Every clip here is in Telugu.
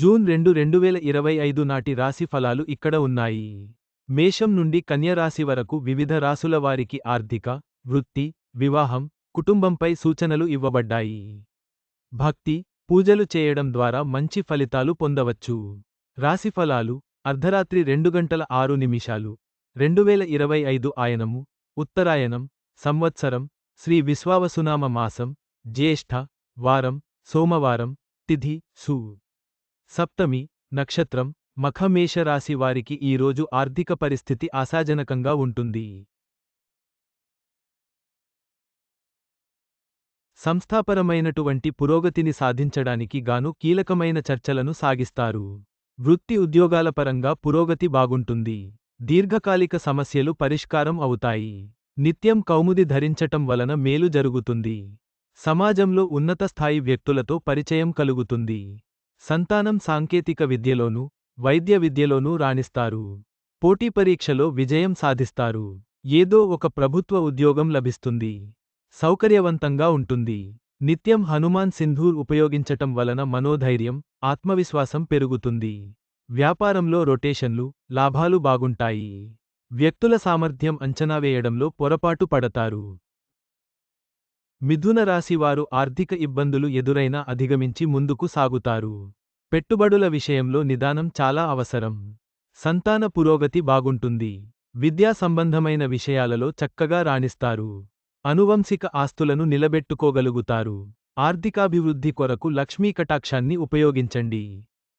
జూన్ రెండు రెండు వేల ఇరవై ఐదు నాటి రాశి ఫలాలు ఇక్కడ ఉన్నాయి. మేషం నుండి కన్యరాశి వరకు వివిధ రాసుల వారికి ఆర్థిక వృత్తి వివాహం కుటుంబంపై సూచనలు ఇవ్వబడ్డాయి. భక్తి పూజలు చేయడం ద్వారా మంచి ఫలితాలు పొందవచ్చు. రాశి ఫలాలు అర్ధరాత్రి రెండు గంటల ఆరు నిమిషాలు రెండు వేల ఇరవై ఐదు ఆయనము ఉత్తరాయణం సంవత్సరం శ్రీ విశ్వావసునామ మాసం జ్యేష్ఠ వారం సోమవారం తిథి సు. సప్తమి నక్షత్రం మఖమేష రాశి వారికి ఈరోజు ఆర్థిక పరిస్థితి ఆశాజనకంగా ఉంటుంది. సంస్థాపరమైనటువంటి పురోగతిని సాధించడానికి గాను కీలకమైన చర్చలను సాగిస్తారు. వృత్తి ఉద్యోగాల పరంగా పురోగతి బాగుంటుంది. దీర్ఘకాలిక సమస్యలు పరిష్కారం అవుతాయి. నిత్యం కౌముది ధరించటం వలన మేలు జరుగుతుంది. సమాజంలో ఉన్నత స్థాయి వ్యక్తులతో పరిచయం కలుగుతుంది. సంతానం సాంకేతిక విద్యలోనూ వైద్య విద్యలోనూ రాణిస్తారు. పోటీ పరీక్షలో విజయం సాధిస్తారు. ఏదో ఒక ప్రభుత్వ ఉద్యోగం లభిస్తుంది. సౌకర్యవంతంగా ఉంటుంది. నిత్యం హనుమాన్ సింధూర్ ఉపయోగించటం వలన మనోధైర్యం ఆత్మవిశ్వాసం పెరుగుతుంది. వ్యాపారంలో రొటేషన్లు లాభాలు బాగుంటాయి. వ్యక్తుల సామర్థ్యం అంచనా వేయడంలో పొరపాటు పడతారు. మిథున రాశివారు ఆర్థిక ఇబ్బందులు ఎదురైనా అధిగమించి ముందుకు సాగుతారు. పెట్టుబడుల విషయంలో నిదానం చాలా అవసరం. సంతాన పురోగతి బాగుంటుంది. విద్యా సంబంధమైన విషయాలలో చక్కగా రాణిస్తారు. అనువంశిక ఆస్తులను నిలబెట్టుకోగలుగుతారు. ఆర్థికాభివృద్ధి కొరకు లక్ష్మీ కటాక్షాన్ని ఉపయోగించండి.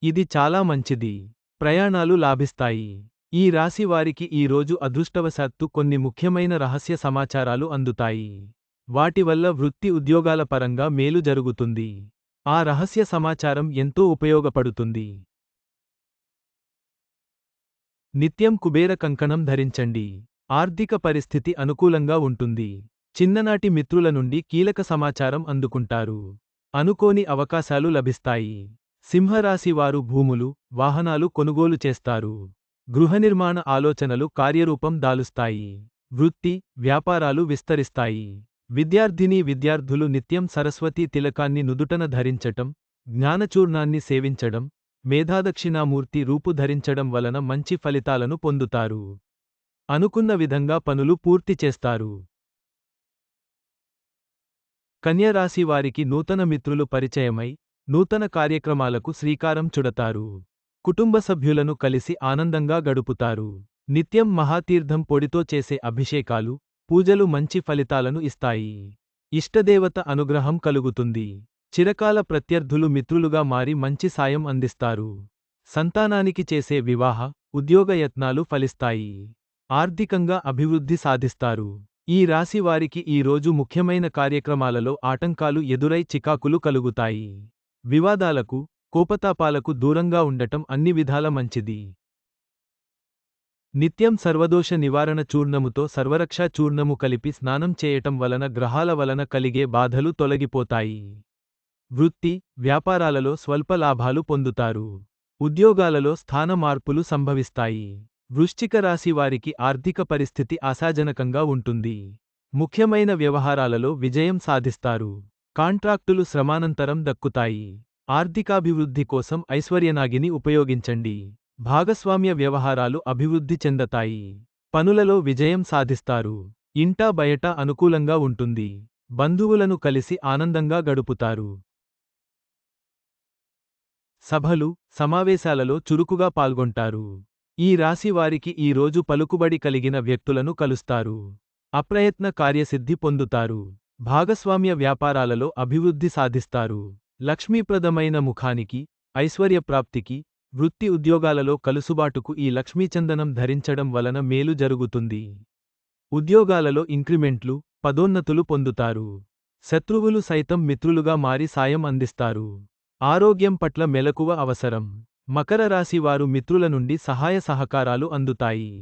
ఇది చాలా మంచిది. ప్రయాణాలు లాభిస్తాయి. ఈ రాశి వారికి ఈ రోజు అదృష్టవశాత్తు కొన్ని ముఖ్యమైన రహస్య సమాచారాలు అందుతాయి. వాటి వల్ల వృత్తి ఉద్యోగాల పరంగా మేలు జరుగుతుంది. ఆ రహస్య సమాచారం ఎంతో ఉపయోగపడుతుంది. నిత్యం కుబేర కంకణం ధరించండి. ఆర్థిక పరిస్థితి అనుకూలంగా ఉంటుంది. చిన్ననాటి మిత్రుల నుండి కీలక సమాచారం అందుకుంటారు. అనుకోని అవకాశాలు లభిస్తాయి. సింహరాశివారు భూములు వాహనాలు కొనుగోలు చేస్తారు. గృహనిర్మాణ ఆలోచనలు కార్యరూపం దాలుస్తాయి. వృత్తి వ్యాపారాలు విస్తరిస్తాయి. విద్యార్థిని విద్యార్థులు నిత్యం సరస్వతీ తిలకాన్ని నుదుటన ధరించటం జ్ఞానచూర్ణాన్ని సేవించడం మేధాదక్షిణామూర్తి రూపు ధరించడం వలన మంచి ఫలితాలను పొందుతారు. అనుకున్న విధంగా పనులు పూర్తి చేస్తారు. కన్యరాశి వారికి నూతన మిత్రులు పరిచయమై నూతన కార్యక్రమాలకు శ్రీకారం చుడతారు. కుటుంబ సభ్యులను కలిసి ఆనందంగా గడుపుతారు. నిత్యం మహాతీర్థం పొడితో చేసే అభిషేకాలు పూజలు మంచి ఫలితాలను ఇస్తాయి. ఇష్టదేవత అనుగ్రహం కలుగుతుంది. చిరకాల ప్రత్యర్థులు మిత్రులుగా మారి మంచి సాయం అందిస్తారు. సంతానానికి చేసే వివాహ ఉద్యోగ యత్నాలు ఫలిస్తాయి. ఆర్థికంగా అభివృద్ధి సాధిస్తారు. ఈ రాశి వారికి ఈ రోజు ముఖ్యమైన కార్యక్రమాలలో ఆటంకాలు ఎదురై చికాకులు కలుగుతాయి. వివాదాలకు కోపతాపాలకు దూరంగా ఉండటం అన్ని విధాల మంచిది. నిత్యం సర్వదోష నివారణ చూర్ణముతో సర్వరక్షా చూర్ణము కలిపి స్నానం చేయటం వలన గ్రహాల వలన కలిగే బాధలు తొలగిపోతాయి. వృత్తి వ్యాపారాలలో స్వల్ప లాభాలు పొందుతారు. ఉద్యోగాలలో స్థాన మార్పులు సంభవిస్తాయి. వృశ్చిక రాశి వారికి ఆర్థిక పరిస్థితి ఆశాజనకంగా ఉంటుంది. ముఖ్యమైన వ్యవహారాలలో విజయం సాధిస్తారు. కాంట్రాక్టులు శ్రమానంతరం దక్కుతాయి. ఆర్థికాభివృద్ధి కోసం ఐశ్వర్యనాగిని ఉపయోగించండి. భాగస్వామ్య వ్యవహారాలు అభివృద్ధి చెందతాయి. పనులలో విజయం సాధిస్తారు. ఇంటా బయట అనుకూలంగా ఉంటుంది. బంధువులను కలిసి ఆనందంగా గడుపుతారు. సభలు సమావేశాలలో చురుకుగా పాల్గొంటారు. ఈ రాశి వారికి ఈ రోజు పలుకుబడి కలిగిన వ్యక్తులను కలుస్తారు. అప్రయత్న కార్యసిద్ధి పొందుతారు. భాగస్వామ్య వ్యాపారాలలో అభివృద్ధి సాధిస్తారు. లక్ష్మీప్రదమైన ముఖానికి ఐశ్వర్యప్రాప్తికి వృత్తి ఉద్యోగాలలో కలుసుబాటుకు ఈ లక్ష్మీచందనం ధరించడం వలన మేలు జరుగుతుంది. ఉద్యోగాలలో ఇంక్రిమెంట్లు పదోన్నతులు పొందుతారు. శత్రువులు సైతం మిత్రులుగా మారి సాయం అందిస్తారు. ఆరోగ్యం పట్ల మెలకువ అవసరం. మకర రాశి వారు మిత్రుల నుండి సహాయ సహకారాలు అందుతాయి.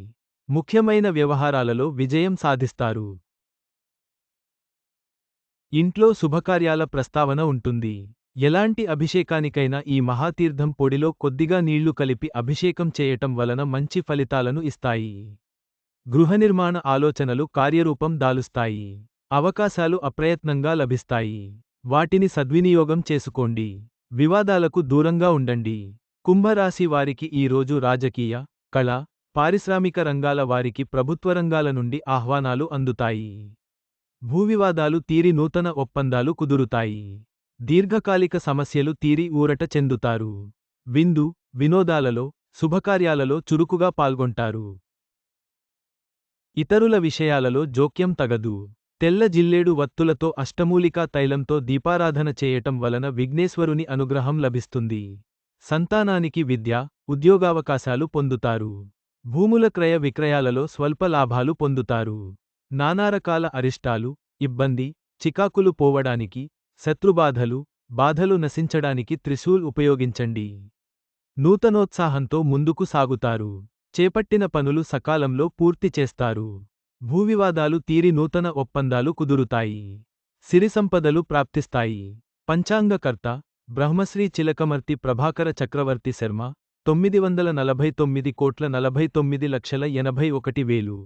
ముఖ్యమైన వ్యవహారాలలో విజయం సాధిస్తారు. ఇంట్లో శుభకార్యాల ప్రస్తావన ఉంటుంది. ఎలాంటి అభిషేకానికైనా ఈ మహాతీర్థం పొడిలో కొద్దిగా నీళ్ళు కలిపి అభిషేకం చేయటం వలన మంచి ఫలితాలను ఇస్తాయి. గృహనిర్మాణ ఆలోచనలు కార్యరూపం దాలుస్తాయి. అవకాశాలు అప్రయత్నంగా లభిస్తాయి. వాటిని సద్వినియోగం చేసుకోండి. వివాదాలకు దూరంగా ఉండండి. కుంభరాశి వారికి ఈ రోజు రాజకీయ కళ పారిశ్రామిక రంగాల వారికి ప్రభుత్వ రంగాల నుండి ఆహ్వానాలు అందుతాయి. భూవివాదాలు తీరి నూతన ఒప్పందాలు కుదురుతాయి. దీర్ఘకాలిక సమస్యలు తీరి ఊరట చెందుతారు. విందు వినోదాలలో శుభకార్యాలలో చురుకుగా పాల్గొంటారు. ఇతరుల విషయాలలో జోక్యం తగదు. తెల్ల జిల్లేడు వత్తులతో అష్టమూలికా తైలంతో దీపారాధన చేయటం వలన విఘ్నేశ్వరుని అనుగ్రహం లభిస్తుంది. సంతానానికి విద్య ఉద్యోగావకాశాలు పొందుతారు. భూముల క్రయ విక్రయాలలో స్వల్ప లాభాలు పొందుతారు. నానారకాల అరిష్టాలు ఇబ్బంది చికాకులు పోవడానికి శత్రుబాధలు బాధలు నశించడానికి త్రిశూల్ ఉపయోగించండి. నూతనోత్సాహంతో ముందుకు సాగుతారు. చేపట్టిన పనులు సకాలంలో పూర్తి చేస్తారు. భూవివాదాలు తీరి నూతన ఒప్పందాలు కుదురుతాయి. సిరి సంపదలు ప్రాప్తిస్తాయి. పంచాంగకర్త బ్రహ్మశ్రీ చిలకమర్తి ప్రభాకర చక్రవర్తి శర్మ తొమ్మిది వందల నలభై తొమ్మిది కోట్ల నలభై తొమ్మిది లక్షల ఎనభై ఒకటి వేలు.